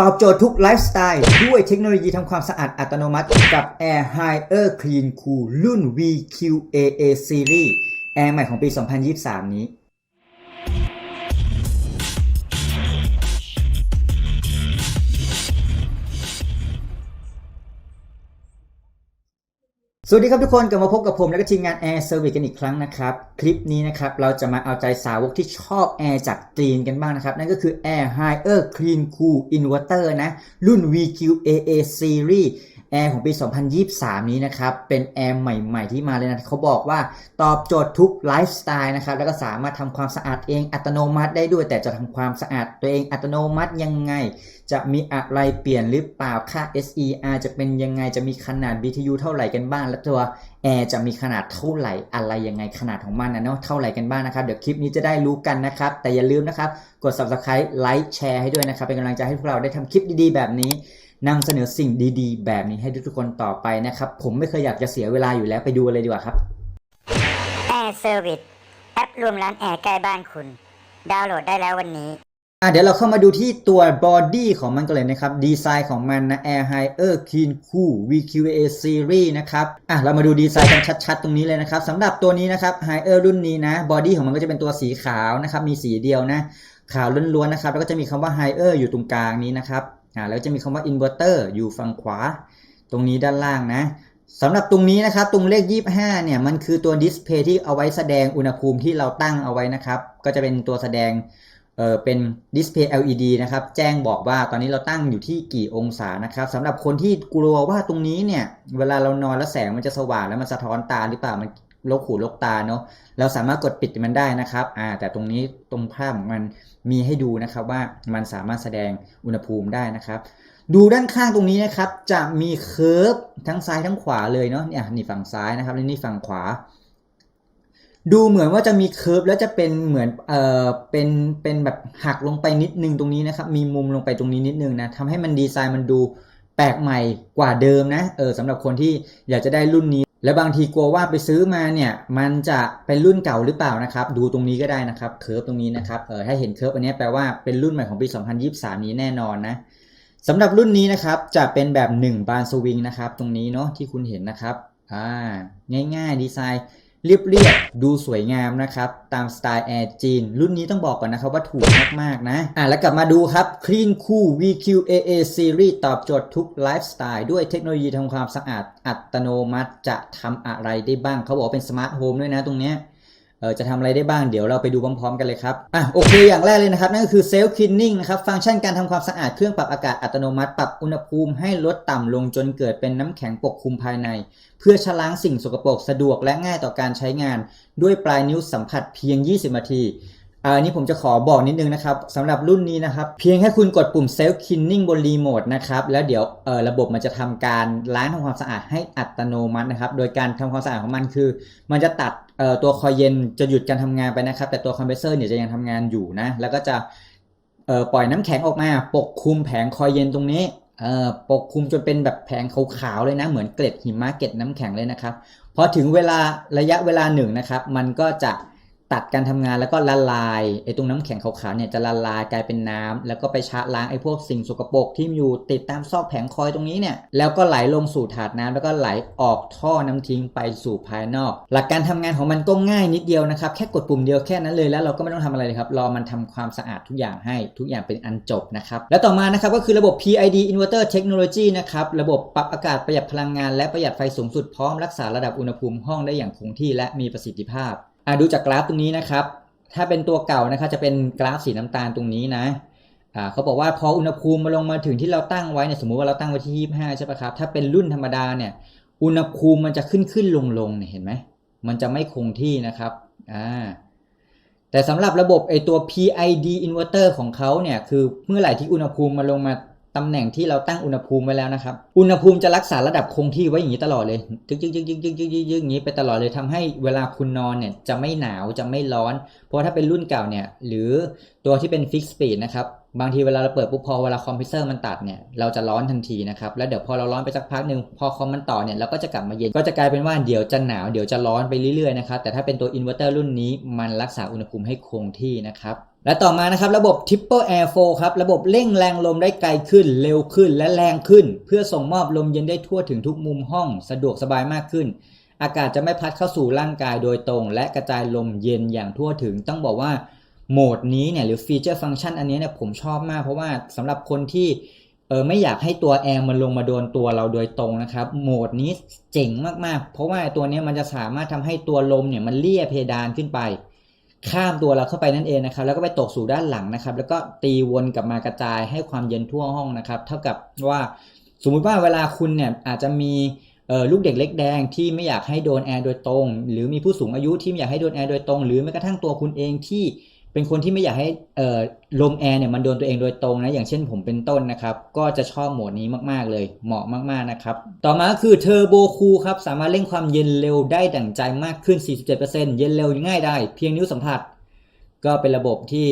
ตอบโจทย์ทุกไลฟ์สไตล์ด้วยเทคโนโลยีทำความสะอาดอัตโนมัติกับ Air Higher Clean Cool รุ่น VQAA Series แอร์ใหม่ของปี 2023 นี้ สวัสดีครับทุกคนกลับมาพบกับผมและก็ทีมงาน Air Service กันอีกครั้งนะครับ คลิปนี้นะครับเราจะมาเอาใจสาวกที่ชอบแอร์จากจีนกันบ้างนะครับ นั่นก็คือ Air Higher Clean Cool Inverter นะ รุ่น VQAA Series แอร์ของปี 2023 นี้นะครับ เป็นแอร์ใหม่ ๆ ที่มาเลยนะเขาบอกว่าตอบโจทย์ทุกไลฟ์สไตล์นะครับ แล้วก็สามารถทำความสะอาดเองอัตโนมัติได้ด้วย แต่จะทำความสะอาดตัวเองอัตโนมัติยังไง จะมีอะไรเปลี่ยนหรือเปล่าค่า SER จะเป็นยังไงจะมีขนาด BTU เท่าไหร่กันบ้าง และตัวแอร์จะมีขนาดเท่าไหร่อะไรยังไงขนาดของมันนะเนาะเท่าไหร่กันบ้างนะครับ เดี๋ยวคลิปนี้จะได้รู้กันนะครับ แต่อย่าลืมนะครับ กด subscribe ไลค์แชร์ให้ด้วยนะครับ เป็นกำลังใจให้พวกเราได้ทำคลิปดีๆ แบบนี้นำเสนอสิ่งดีๆ แบบนี้ให้ทุกๆคนต่อไปนะครับ ผมไม่เคยอยากจะเสียเวลาอยู่แล้วไปดูเลยดีกว่าครับ Air Service แอปรวมร้านแอร์ใกล้บ้านคุณ ดาวน์โหลดได้แล้ววันนี้ อะเดี๋ยวเราเข้ามาดูที่ตัวบอดี้ของมันกันเลยนะครับ ดีไซน์ของมันนะ Air Higher Clean Cool VQA Series นะครับอะเรามาดูดีไซน์กันชัดๆ ตรงนี้เลยนะครับสำหรับตัวนี้นะครับ Higher รุ่นนี้นะบอดี้ของมันก็จะเป็นตัวสีขาวนะครับ มีสีเดียวนะ ขาวล้วนๆนะครับ แล้วก็จะมีคำว่า Higher อยู่ตรงกลางนี้นะครับอ่าแล้วจะมีคำว่า Inverter อยู่ฝั่งขวา ตรงนี้ด้านล่างนะสำหรับตรงนี้นะครับตรงเลข 25 เนี่ยมันคือตัวดิสเพย์ที่เอาไว้แสดงอุณหภูมิที่เราตั้งเอาไว้นะครับ ก็จะเป็นตัวแสดง เออเป็นดิสเพย์ LED นะครับ แจ้งบอกว่าตอนนี้เราตั้งอยู่ที่กี่องศานะครับสำหรับคนที่กลัวว่าตรงนี้เนี่ย เวลาเรานอนแล้วแสงมันจะสว่างแล้วมันสะท้อนตาหรือเปล่ามันลกหูลกตาเนาะเราสามารถกดปิดมันได้นะครับอ่าแต่ตรงนี้ตรงภาพของมันมีให้ดูนะครับว่ามันสามารถแสดงอุณหภูมิได้นะครับ ดูด้านข้างตรงนี้นะครับ จะมีเคิร์ฟทั้งซ้ายทั้งขวาเลยเนาะเนี่ยนี่ฝั่งซ้ายนะครับและนี่ฝั่งขวา ดูเหมือนว่าจะมีเคิร์ฟแล้วจะเป็นเหมือนเออเป็นเป็นแบบหักลงไปนิดนึงตรงนี้นะครับ มีมุมลงไปตรงนี้นิดนึงนะทำให้มันดีไซน์มันดูแปลกใหม่กว่าเดิมนะเออสำหรับคนที่อยากจะได้รุ่นนี้ และบางทีกลัวว่าไปซื้อมาเนี่ย มันจะเป็นรุ่นเก่าหรือเปล่านะครับ ดูตรงนี้ก็ได้นะครับเคิร์ฟตรงนี้นะครับเออถ้าเห็นเคิร์ฟอันนี้แปลว่าเป็นรุ่นใหม่ของปี 2023 นี้แน่นอนนะสำหรับรุ่นนี้นะครับจะเป็นแบบ1บานสวิงนะครับตรงนี้เนาะที่คุณเห็นนะครับอ่าง่ายๆดีไซน์ เรียบๆดูสวยงามนะครับ ตามสไตล์แอร์จีน รุ่นนี้ต้องบอกก่อนนะครับว่าถูกมาก ๆ นะ อะ แล้วกลับมาดูครับ Clean Cool VQAA Series ตอบโจทย์ทุกไลฟ์สไตล์ด้วยเทคโนโลยีทำความสะอาดอัตโนมัติจะทำอะไรได้บ้าง เขาบอกเป็นสมาร์ทโฮมด้วยนะตรงเนี้ย จะทำอะไรได้บ้างเดี๋ยวเราไปดูพร้อมๆกันเลยครับอะโอเคอย่างแรกเลยนะครับนั่นก็คือเซลล์คลีนนิ่งนะครับฟังก์ชันการทำความสะอาดเครื่องปรับอากาศอัตโนมัติ ปรับอุณหภูมิให้ลดต่ำลงจนเกิดเป็นน้ำแข็งปกคลุมภายใน เพื่อชะล้างสิ่งสกปรกสะดวกและง่ายต่อการใช้งาน ด้วยปลายนิ้วสัมผัสเพียง 20 นาที อันนี้ผมจะขอบอกนิดนึงนะครับสำหรับรุ่นนี้นะครับ เพียงแค่คุณกดปุ่ม Self Cleaning บนรีโมทนะครับ แล้วเดี๋ยวระบบมันจะทำการล้างทำความสะอาดให้อัตโนมัตินะครับ โดยการทำความสะอาดของมันคือ มันจะตัดตัวคอยเย็นจะหยุดการทำงานไปนะครับ แต่ตัวคอมเพรสเซอร์เนี่ยจะยังทำงานอยู่นะ แล้วก็จะปล่อยน้ำแข็งออกมา ปกคลุมแผงคอยเย็นตรงนี้ปกคลุมจนเป็นแบบแผงขาวๆเลยนะ เหมือนเกล็ดหิมะเกล็ดน้ำแข็งเลยนะครับพอถึงเวลาระยะเวลาหนึ่งนะครับ มันก็จะ ตัดการทำงานแล้วก็ละลายไอ้ตรงน้ำแข็งขาวๆเนี่ยจะละลายกลายเป็นน้ำแล้วก็ไปชะล้างไอ้พวกสิ่งสกปรกที่อยู่ติดตามซอกแผงคอยตรงนี้เนี่ยแล้วก็ไหลลงสู่ถาดน้ำแล้วก็ไหลออกท่อน้ำทิ้งไปสู่ภายนอก หลักการทำงานของมันก็ง่ายนิดเดียวนะครับแค่กดปุ่มเดียวแค่นั้นเลยแล้วเราก็ไม่ต้องทำอะไรเลยครับรอมันทำความสะอาดทุกอย่างให้ทุกอย่างเป็นอันจบนะครับแล้วต่อมานะครับก็คือระบบ PID Inverter Technology นะครับระบบปรับอากาศประหยัดพลังงาน และประหยัดไฟสูงสุดพร้อมรักษาระดับอุณหภูมิห้องได้อย่างคงที่และมีประสิทธิภาพ อะดูจากกราฟตรงนี้นะครับ ถ้าเป็นตัวเก่านะครับจะเป็นกราฟสีน้ำตาลตรงนี้นะอ่าเขาบอกว่าพออุณหภูมิมาลงมาถึงที่เราตั้งไว้เนี่ยสมมุติว่าเราตั้งไว้ที่ 25 ใช่ปะครับ ถ้าเป็นรุ่นธรรมดาเนี่ย อุณหภูมิมันจะขึ้นขึ้นลงลงเนี่ยเห็นไหม มันจะไม่คงที่นะครับอ่าแต่สำหรับระบบไอตัว PID inverter ของเขาเนี่ย คือเมื่อไหร่ที่อุณหภูมิมาลงมา ตำแหน่งที่เราตั้งอุณหภูมิไว้แล้วนะครับ อุณหภูมิจะรักษาระดับคงที่ไว้อย่างนี้ตลอดเลยจึ๊กจึ๊กจึ๊กจึ๊กจึ๊กจึ๊กจึ๊กอย่างนี้ไปตลอดเลยทำให้เวลาคุณนอนเนี่ยจะไม่หนาวจะไม่ร้อน เพราะถ้าเป็นรุ่นเก่าเนี่ยหรือตัวที่เป็นฟิกสปีดนะครับ บางทีเวลาเราเปิดปุ๊บพอเวลาคอมพิวเตอร์มันตัดเนี่ยเราจะร้อนทันทีนะครับแล้วเดี๋ยวพอเราร้อนไปสักพักหนึ่งพอคอมมันต่อเนี่ยเราก็จะกลับมาเย็นก็จะกลายเป็นว่าเดี๋ยวจะหนาวเดี๋ยวจะร้อนไปเรื่อยๆนะครับแต่ถ้าเป็นตัวอินเวอร์เตอร์รุ่นนี้มันรักษาอุณหภูมิให้คงที่นะครับและต่อมานะครับระบบ Triple Air Flow ครับระบบเร่งแรงลมได้ไกลขึ้น เร็วขึ้นและแรงขึ้น เพื่อส่งมอบลมเย็นได้ทั่วถึงทุกมุมห้อง สะดวกสบายมากขึ้น อากาศจะไม่พัดเข้าสู่ร่างกายโดยตรง และกระจายลมเย็นอย่างทั่วถึงต้องบอกว่า โหมดนี้เนี่ยหรือฟีเจอร์ฟังก์ชันอันนี้เนี่ยผมชอบมากเพราะว่าสำหรับคนที่เออไม่อยากให้ตัวแอร์มันลงมาโดนตัวเราโดยตรงนะครับโหมดนี้เจ๋งมากๆ เพราะว่าตัวนี้มันจะสามารถทำให้ตัวลมเนี่ยมันเลี่ยเพดานขึ้นไป ข้ามตัวเราเข้าไปนั่นเองนะครับ แล้วก็ไปตกสู่ด้านหลังนะครับ แล้วก็ตีวนกลับมากระจายให้ความเย็นทั่วห้องนะครับ เท่ากับว่าสมมุติว่าเวลาคุณเนี่ยอาจจะมีลูกเด็กเล็กแดงที่ไม่อยากให้โดนแอร์โดยตรง หรือมีผู้สูงอายุที่ไม่อยากให้โดนแอร์โดยตรง หรือแม้กระทั่งตัวคุณเองที่ เป็นคนที่ไม่อยากให้เอ่อลมแอร์เนี่ยมันโดนตัวเองโดยตรงนะอย่างเช่นผมเป็นต้นนะครับ ก็จะชอบโหมดนี้มากๆเลย เหมาะมากๆนะครับ ต่อมาก็คือเทอร์โบคูลครับ สามารถเร่งความเย็นเร็วได้ดั่งใจมากขึ้น 47%เย็นเร็วง่ายได้ เพียงนิ้วสัมผัส ก็เป็นระบบที่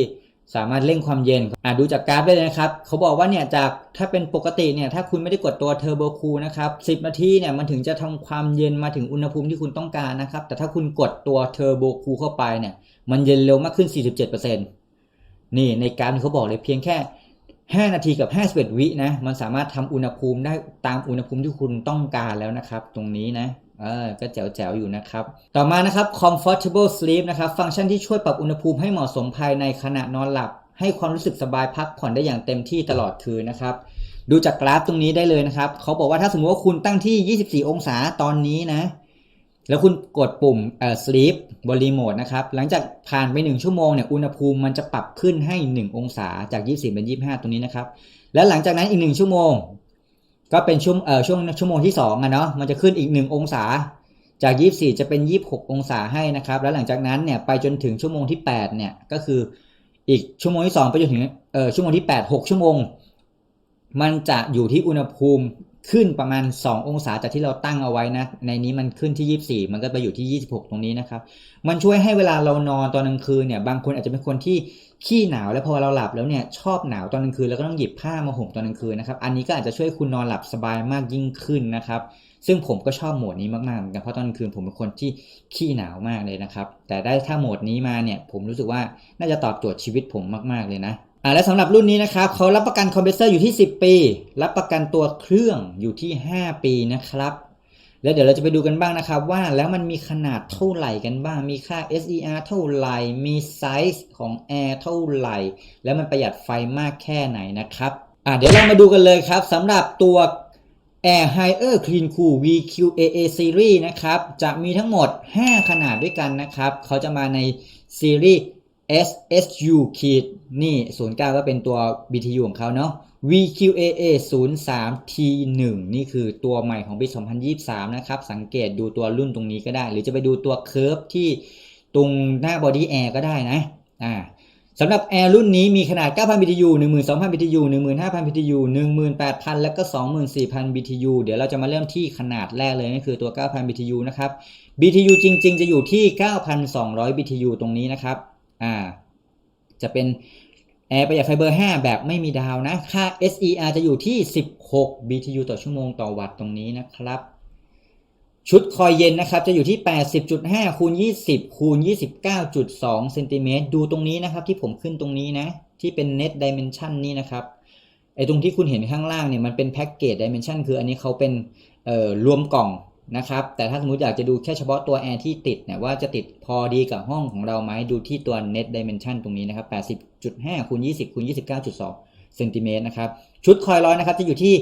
สามารถเร่งความเย็นอะดูจากกราฟได้เลยนะครับ เขาบอกว่าเนี่ยจากถ้าเป็นปกติเนี่ยถ้าคุณไม่ได้กดตัวเทอร์โบคูลนะครับ 10 นาทีเนี่ยมันถึงจะทำความเย็นมาถึงอุณหภูมิที่คุณต้องการนะครับ แต่ถ้าคุณกดตัวเทอร์โบคูลเข้าไปเนี่ย มันเย็นเร็วมากขึ้น 47%นี่ในกราฟเขาบอกเลยเพียงแค่ 5 นาทีกับ 51 วินะ มันสามารถทำอุณหภูมิได้ตามอุณหภูมิที่คุณต้องการแล้วนะครับ ตรงนี้นะเออก็แจ๋วๆอยู่นะครับ ต่อมานะครับ comfortable sleep นะครับ ฟังก์ชันที่ช่วยปรับอุณหภูมิให้เหมาะสมภายในขณะนอนหลับ ให้ความรู้สึกสบายพักผ่อนได้อย่างเต็มที่ตลอดคืนนะครับ ดูจากกราฟตรงนี้ได้เลยนะครับ เขาบอกว่าถ้าสมมติว่าคุณตั้งที่ 24 องศาตอนนี้นะ แล้วคุณกดปุ่มเอ่อ sleep บนรีโมทนะครับ หลังจากผ่านไป 1 ชั่วโมงเนี่ยอุณหภูมิมันจะปรับขึ้นให้ 1 องศาจาก 24 เป็น 25 ตรงนี้นะครับ แล้วหลังจากนั้นอีก 1 ชั่วโมง ก็เป็นช่วงเอ่อช่วงชั่วโมงที่2อะเนาะมันจะขึ้นอีก 1 องศาจาก 24 จะเป็น 26 องศาให้นะครับ แล้วหลังจากนั้นเนี่ยไปจนถึงชั่วโมงที่ 8 เนี่ยก็คืออีกชั่วโมงที่ 2 ไปจนถึงเอ่อชั่วโมงที่ 8 6 ชั่วโมง มันจะอยู่ที่อุณหภูมิ ขึ้นประมาณ 2 องศาจากที่เราตั้งเอาไว้นะ ในนี้มันขึ้นที่ 24 มันก็ไปอยู่ที่ 26 ตรงนี้นะครับ มันช่วยให้เวลาเรานอนตอนกลางคืนเนี่ย บางคนอาจจะเป็นคนที่ขี้หนาวแล้วพอเราหลับแล้วเนี่ยชอบหนาวตอนกลางคืนแล้วก็ต้องหยิบผ้ามาห่มตอนกลางคืนนะครับ อันนี้ก็อาจจะช่วยคุณนอนหลับสบายมากยิ่งขึ้นนะครับ ซึ่งผมก็ชอบโหมดนี้มากๆเหมือนกันเพราะตอนกลางคืนผมเป็นคนที่ขี้หนาวมากเลยนะครับ แต่ได้ถ้าโหมดนี้มาเนี่ยผมรู้สึกว่าน่าจะตอบโจทย์ชีวิตผมมากๆเลยนะ อ่าและสำหรับรุ่นนี้นะครับเขารับประกันคอมเพรสเซอร์อยู่ที่ 10 ปี รับประกันตัวเครื่องอยู่ที่ 5 ปีนะครับ แล้วเดี๋ยวเราจะไปดูกันบ้างนะครับ ว่าแล้วมันมีขนาดเท่าไหร่กันบ้าง มีค่า SER เท่าไหร่ มีไซส์ของ Air เท่าไหร่ แล้วมันประหยัดไฟมากแค่ไหนนะครับอ่าเดี๋ยวเรามาดูกันเลยครับสำหรับตัว Air Higher Clean Cool VQAA Series นะครับ จะมีทั้งหมด 5 ขนาดด้วยกันนะครับ เขาจะมาในซีรีส์ SSU ขีดนี่ 09 ก็เป็นตัว BTU ของเขาเนาะ VQAA 03 T1 นี่คือตัวใหม่ของปี 2023 นะครับ สังเกตดูตัวรุ่นตรงนี้ก็ได้ หรือจะไปดูตัวเค r ร์ฟที่ตรงหน้า Body Air ก็ได้นะอ่าสำหรับ Air รุ่นนี้มีขนาด 9,000 BTU 12,000 BTU 15,000 BTU 18,000 และก็ 24,000 BTU เดี๋ยวเราจะมาเริ่มที่ขนาดแรกเลยนั่นคือตัว 9,000 BTU นะครับ BTU จริง ๆ จะอยู่ที่ 9,200 BTU ตรงนี้นะครับ อ่า จะเป็นแอร์ประหยัดไฟเบอร์ 5 แบบไม่มีดาวนะ ค่า SER จะอยู่ที่ 16 BTU ต่อชั่วโมงต่อวัตต์ตรงนี้นะครับ ชุดคอยเย็นนะครับ จะอยู่ที่ 80.5คูณ20คูณ29.2เซนติเมตรดูตรงนี้นะครับ ที่ผมขึ้นตรงนี้นะ ที่เป็น net dimension นี่นะครับไอ้ตรงที่คุณเห็นข้างล่างเนี่ยมันเป็นแพ็กเกจ dimension คืออันนี้เขาเป็นรวมกล่อง นะครับ แต่ถ้าสมมติอยากจะดูแค่เฉพาะตัวแอร์ที่ติดเนี่ยว่าจะติดพอดีกับห้องของเราไหมดูที่ตัว net dimension ตรงนี้นะครับ80.5คูณ20คูณ29.2เซนติเมตรนะครับ ชุดคอยร้อยนะครับจะอยู่ที่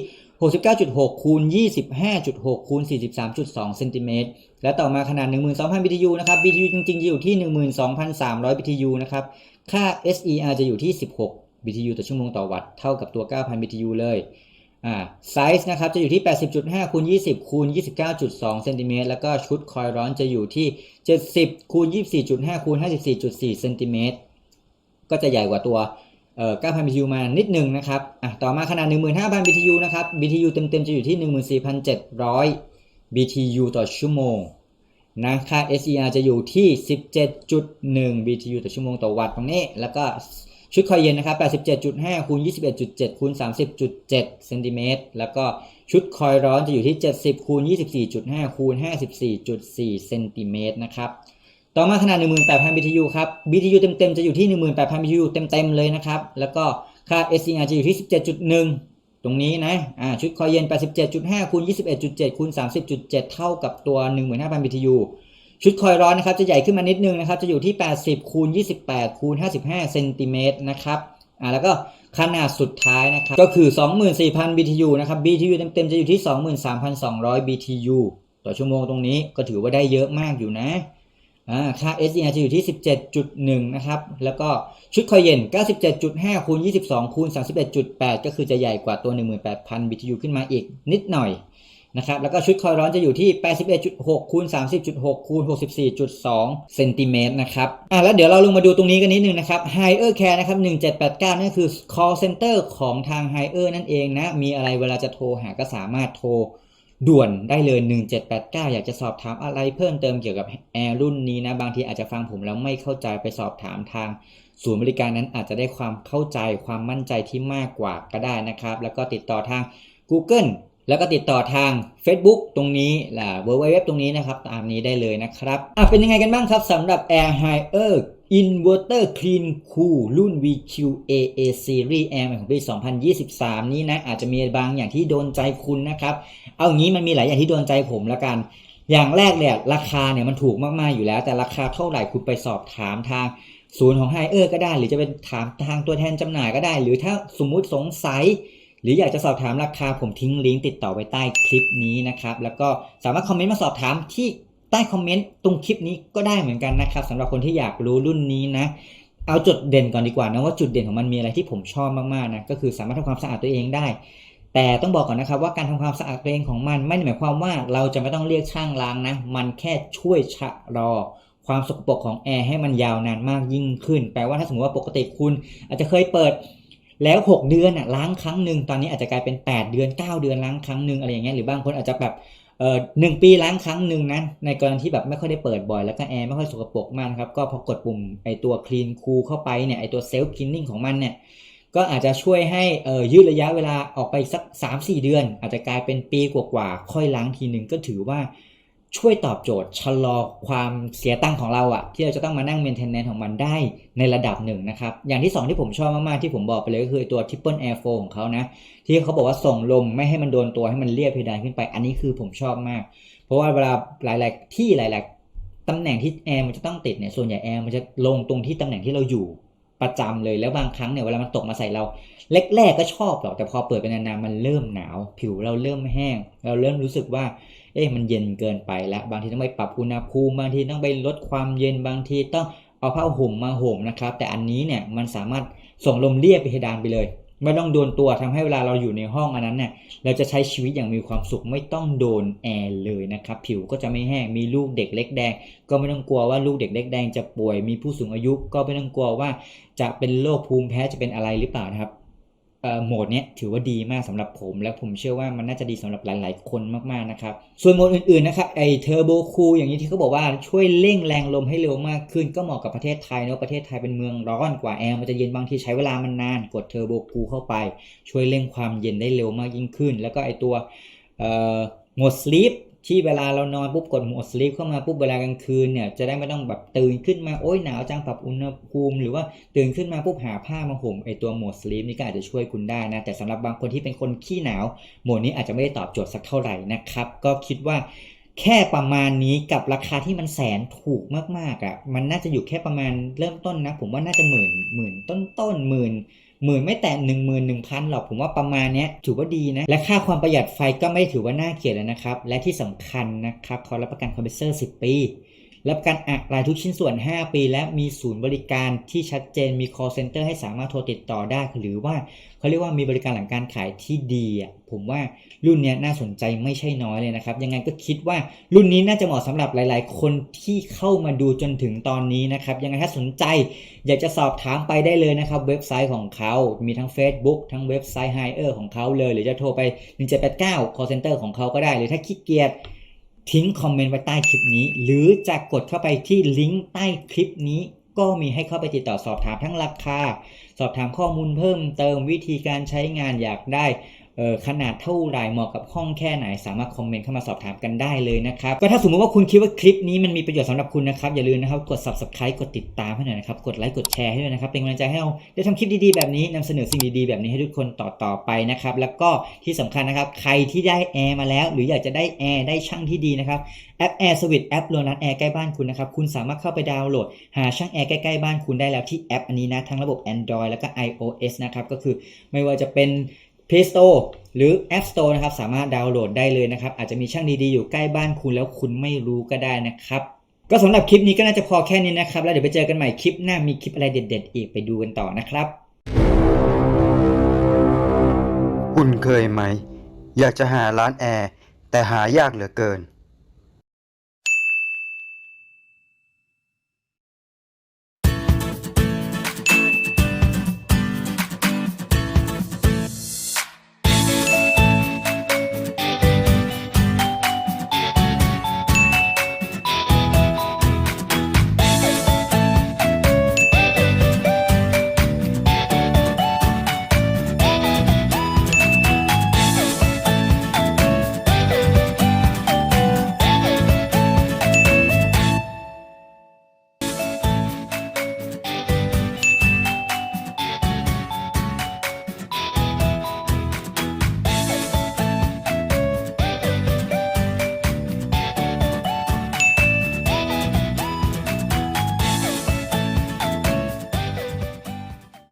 69.6คูณ25.6คูณ43.2เซนติเมตร และต่อมาขนาด 12,000 BTU นะครับ BTU จริงๆ จะอยู่ที่ 12,300 BTU นะครับ ค่า SER จะอยู่ที่ 16 BTU ต่อชั่วโมงต่อวัตต์ เท่ากับตัว 9,000 BTU เลย อ่าไซส์นะครับจะอยู่ที่ 80.5คูณ20คูณ29.2เซนติเมตรแล้วก็ชุดคอยร้อนจะอยู่ที่ 70คูณ24.5คูณ54.4เซนติเมตรก็จะใหญ่กว่าตัวเอ่อ9,000 BTU มานิดหนึ่งนะครับอะต่อมาขนาด 15,000 BTU นะครับ BTU เต็มๆ จะอยู่ที่ 14,700 BTU ต่อชั่วโมงนะค่า SER จะอยู่ที่ 17.1 BTU ต่อชั่วโมงต่อวัตต์ตรงนี้ แล้วก็ ชุดคอเย็นนะครับ87.5คูณ21.7คูณ30.7เซนติเมตรแล้วก็ชุดคอยร้อนจะอยู่ที่ 70คูณ24.5คูณ54.4เซนติเมตรนะครับต่อมาขนาด 18,000 BTU ครับ BTU เต็มๆ จะอยู่ที่ 18,000 BTU เต็มๆ เลยนะครับ แล้วก็ค่า SCR จะอยู่ที่ 17.1 ตรงนี้นะอ่าชุดคอยเย็น 87.5คูณ21.7คูณ30.7 เท่ากับตัว 15,000 BTU ชุดคอยร้อนนะครับจะใหญ่ขึ้นมานิดนึงนะครับจะอยู่ที่ 80คูณ28คูณ55เซนติเมตรนะครับอ่าแล้วก็ขนาดสุดท้ายนะครับก็คือ 24,000 BTU นะครับ BTU เต็มๆจะอยู่ที่ 23,200 BTU ต่อชั่วโมงตรงนี้ก็ถือว่าได้เยอะมากอยู่นะอ่าค่า SDR จะอยู่ที่ 17.1 นะครับ แล้วก็ชุดคอยเย็น 97.5คูณ22คูณ31.8 ก็คือจะใหญ่กว่าตัว 18,000 BTU ขึ้นมาอีกนิดหน่อย นะครับแล้วก็ชุดคอยร้อนจะอยู่ที่ 81.6คูณ30.6คูณ64.2เซนติเมตรนะครับอ่าแล้วเดี๋ยวเราลงมาดูตรงนี้กันนิดนึงนะครับ Higher Care นะครับ 1789 นั่นคือ call center ของทาง Higher นั่นเองนะ มีอะไรเวลาจะโทรหาก็สามารถโทรด่วนได้เลย 1789 อยากจะสอบถามอะไรเพิ่มเติมเกี่ยวกับแอร์รุ่นนี้นะ บางทีอาจจะฟังผมแล้วไม่เข้าใจไปสอบถามทางศูนย์บริการนั้นอาจจะได้ความเข้าใจความมั่นใจที่มากกว่าก็ได้นะครับ แล้วก็ติดต่อทาง Google แล้วก็ติดต่อทาง Facebook ตรงนี้แหละ www ตรงนี้นะครับ ตามนี้ได้เลยนะครับอะเป็นยังไงกันบ้างครับสำหรับ Air Higher Inverter Clean Cool รุ่น VQ AA Series Air ของปี 2023 นี้นะ อาจจะมีบางอย่างที่โดนใจคุณนะครับ เอางี้มันมีหลายอย่างที่โดนใจผมละกัน อย่างแรกเนี่ยราคาเนี่ยมันถูกมาก ๆ อยู่แล้ว แต่ราคาเท่าไหร่คุณไปสอบถามทางศูนย์ของไฮเออร์ก็ได้ หรือจะเป็นถามทางตัวแทนจำหน่ายก็ได้ หรือถ้าสมมุติสงสัย หรืออยากจะสอบถามราคาผมทิ้งลิงก์ติดต่อไว้ใต้คลิปนี้นะครับแล้วก็สามารถคอมเมนต์มาสอบถามที่ใต้คอมเมนต์ตรงคลิปนี้ก็ได้เหมือนกันนะครับสำหรับคนที่อยากรู้รุ่นนี้นะเอาจุดเด่นก่อนดีกว่านะว่าจุดเด่นของมันมีอะไรที่ผมชอบมากๆนะก็คือสามารถทำความสะอาดตัวเองได้ แต่ต้องบอกก่อนนะครับว่าการทำความสะอาดตัวเองของมันไม่ได้หมายความว่าเราจะไม่ต้องเรียกช่างล้างนะมันแค่ช่วยชะลอความสกปรกของแอร์ให้มันยาวนานมากยิ่งขึ้น แปลว่าถ้าสมมติว่าปกติคุณอาจจะเคยเปิด แล้ว 6 เดือนอะล้างครั้งหนึ่งตอนนี้อาจจะกลายเป็น 8 เดือน 9 เดือนล้างครั้งหนึ่งอะไรอย่างเงี้ยหรือบางคนอาจจะแบบเอ่อหนึ่งปีล้างครั้งหนึ่งนะในกรณีที่แบบไม่ค่อยได้เปิดบ่อยแล้วก็แอร์ไม่ค่อยสกปรกมากนครับก็พอกดปุ่มไอตัว clean cool เข้าไปเนี่ยไอตัว self cleaning ของมันเนี่ยก็อาจจะช่วยให้เอ่อยืดระยะเวลาออกไปสัก 3-4 เดือน อาจจะกลายเป็นปีกว่าๆค่อยล้างทีหนึ่งก็ถือว่า ช่วยตอบโจทย์ชะลอความเสียตังค์ของเราอะที่เราจะต้องมานั่งเมนเทนแนนของมันได้ในระดับหนึ่งนะครับ อย่างที่ 2 ที่ผมชอบมาก ๆ ที่ผมบอกไปเลยก็คือตัว Triple Air f l o ของเขานะ ที่เขาบอกว่าส่งลมไม่ให้มันโดนตัวให้มันเลียบเพดานขึ้นไป อันนี้คือผมชอบมาก เพราะว่าเวลาหลาย ๆ ที่หลาย ๆ ตำแหน่งที่แอร์มันจะต้องติดเนี่ยส่วนใหญ่แอร์มันจะลงตรงที่ตำแหน่งที่เราอยู่ประจำเลยแล้วบางครั้งเนี่ยเวลามันตกมาใส่เราแรกๆก็ชอบหรอกแต่พอเปิดไปนานๆมันเริ่มหนาว ผิวเราเริ่มแห้ง เราเริ่มรู้สึกว่า เอ๊ะมันเย็นเกินไปแล้วบางทีต้องไปปรับอุณหภูมิบางทีต้องไปลดความเย็นบางทีต้องเอาผ้าห่มมาห่มนะครับ แต่อันนี้เนี่ยมันสามารถส่งลมเลียบไปเพดานไปเลย ไม่ต้องโดนตัวทำให้เวลาเราอยู่ในห้องอันนั้นเนี่ยเราจะใช้ชีวิตอย่างมีความสุขไม่ต้องโดนแอร์เลยนะครับ ผิวก็จะไม่แห้งมีลูกเด็กเล็กแดง ก็ไม่ต้องกลัวว่าลูกเด็กเล็กแดงจะป่วยมีผู้สูงอายุก็ไม่ต้องกลัวว่าจะเป็นโรคภูมิแพ้จะเป็นอะไรหรือเปล่านะครับ โหมดนี้ถือว่าดีมากสำหรับผม และผมเชื่อว่ามันน่าจะดีสำหรับหลายๆ คนมากๆนะครับ ส่วนโหมดอื่นๆนะครับไอเทอร์โบคูอย่างนี้ที่เขาบอกว่าช่วยเร่งแรงลมให้เร็วมากขึ้น ก็เหมาะกับประเทศไทยเนอะประเทศไทยเป็นเมืองร้อนกว่าแอร์มันจะเย็นบางทีใช้เวลามันนาน กดเทอร์โบคูเข้าไป ช่วยเร่งความเย็นได้เร็วมากยิ่งขึ้น แล้วก็ไอตัวโหมดสลีป ที่เวลาเรานอนปุ๊บกดโหมดสลีปเข้ามาปุ๊บเวลากลางคืนเนี่ยจะได้ไม่ต้องแบบตื่นขึ้นมาโอ้ยหนาวจังปรับอุณหภูมิหรือว่าตื่นขึ้นมาปุ๊บหาผ้ามาห่มไอตัวโหมดสลีปนี่ก็อาจจะช่วยคุณได้นะแต่สำหรับบางคนที่เป็นคนขี้หนาวโหมดนี้อาจจะไม่ได้ตอบโจทย์สักเท่าไหร่นะครับก็คิดว่า แค่ประมาณนี้กับราคาที่มันแสนถูกมากๆอะ มันน่าจะอยู่แค่ประมาณเริ่มต้นนะ ผมว่าน่าจะหมื่นหมื่นต้นต้นหมื่นหมื่นไม่แต่หนึ่งหมื่นหนึ่งพันหรอกผมว่าประมาณเนี้ยถือว่าดีนะ และค่าความประหยัดไฟก็ไม่ถือว่าน่าเกลียดแลยนะครับ และที่สำคัญนะครับเขารับประกันคอมเพรสเซอร์ 10 ปี รับประกันอะไรทุกชิ้นส่วน 5 ปี และมีศูนย์บริการที่ชัดเจนมี call center ให้สามารถโทรติดต่อได้ หรือว่าเขาเรียกว่ามีบริการหลังการขายที่ดีอะผมว่ารุ่นนี้น่าสนใจไม่ใช่น้อยเลยนะครับ ยังไงก็คิดว่ารุ่นนี้น่าจะเหมาะสำหรับหลาย ๆ คนที่เข้ามาดูจนถึงตอนนี้นะครับ ยังไงถ้าสนใจ อยากจะสอบถามไปได้เลยนะครับ เว็บไซต์ของเขา มีทั้ง Facebook ทั้งเว็บไซต์ Hire ของเขาเลย หรือจะโทรไป 1789 call center ของเขาก็ได้หรือถ้าขี้เกียจ ทิ้งคอมเมนต์ไว้ใต้คลิปนี้ หรือจะกดเข้าไปที่ลิงก์ใต้คลิปนี้ ก็มีให้เข้าไปติดต่อสอบถามทั้งราคา สอบถามข้อมูลเพิ่มเติมวิธีการใช้งานอยากได้ ขนาดเท่าไหร่เหมาะกับห้องแค่ไหน สามารถคอมเมนต์เข้ามาสอบถามกันได้เลยนะครับก็ถ้าสมมติว่าคุณคิดว่าคลิปนี้มันมีประโยชน์สำหรับคุณนะครับอย่าลืมนะครับกด subscribe กดติดตามให้หน่อยนะครับกดไลค์กดแชร์ให้ด้วยนะครับเป็นกำลังใจให้เราได้ทำคลิปดีๆแบบนี้นำเสนอสิ่งดีๆแบบนี้ให้ทุกคนต่อๆไปนะครับแล้วก็ที่สำคัญนะครับใครที่ได้แอร์มาแล้ว หรืออยากจะได้แอร์ได้ช่างที่ดีนะครับแอป Air Service แอปโรงร้านแอร์ใกล้บ้านคุณนะครับคุณสามารถเข้าไปดาวน์โหลด หาช่างแอร์ใกล้ๆบ้านคุณได้แล้วที่แอปอันนี้นะทั้งระบบ Android แล้วก็ iOS นะครับก็คือไม่ว่าจะเป็น Play Store หรือ App Store นะครับสามารถดาวน์โหลดได้เลยนะครับ อาจจะมีช่างดีๆอยู่ใกล้บ้านคุณแล้วคุณไม่รู้ก็ได้นะครับ ก็สำหรับคลิปนี้ก็น่าจะพอแค่นี้นะครับ แล้วเดี๋ยวไปเจอกันใหม่คลิปหน้ามีคลิปอะไรเด็ด ๆ อีกไปดูกันต่อนะครับ คุณเคยไหม อยากจะหาร้านแอร์แต่หายากเหลือเกิน